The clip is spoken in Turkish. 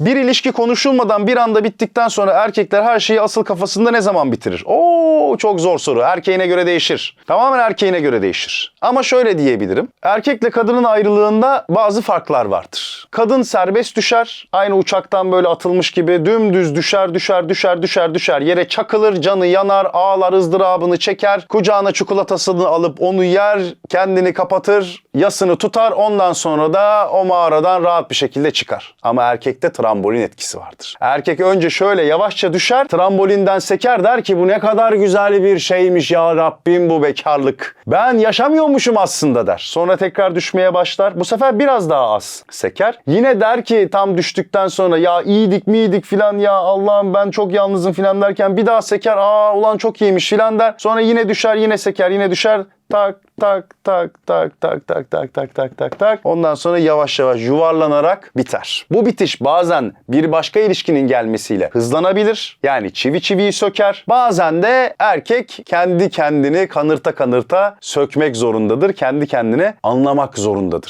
Bir ilişki konuşulmadan bir anda bittikten sonra erkekler her şeyi asıl kafasında ne zaman bitirir? Oo çok zor soru. Erkeğine göre değişir. Tamamen erkeğine göre değişir. Ama şöyle diyebilirim. Erkekle kadının ayrılığında bazı farklar vardır. Kadın serbest düşer. Aynı uçaktan böyle atılmış gibi dümdüz düşer, düşer, düşer, düşer, düşer. Yere çakılır, canı yanar, ağlar, ızdırabını çeker. Kucağına çikolatasını alıp onu yer, kendini kapatır, yasını tutar. Ondan sonra da o mağaradan rahat bir şekilde çıkar. Ama erkekte trambolin etkisi vardır. Erkek önce şöyle yavaşça düşer, trambolinden seker der ki bu ne kadar güzel bir şeymiş ya Rabbim bu bekarlık. Ben yaşamıyormuşum aslında der. Sonra tekrar düşmeye başlar. Bu sefer biraz daha az seker. Yine der ki tam düştükten sonra ya iyiydik miydik filan ya Allah'ım ben çok yalnızım filan derken bir daha seker. Aa ulan çok iyiymiş filan der. Sonra yine düşer yine seker yine düşer tak tak tak tak tak tak tak tak tak tak tak. Ondan sonra yavaş yavaş yuvarlanarak biter. Bu bitiş bazen bir başka ilişkinin gelmesiyle hızlanabilir. Yani çivi çiviyi söker. Bazen de erkek kendi kendini kanırta kanırta sökmek zorundadır. Kendi kendine anlamak zorundadır.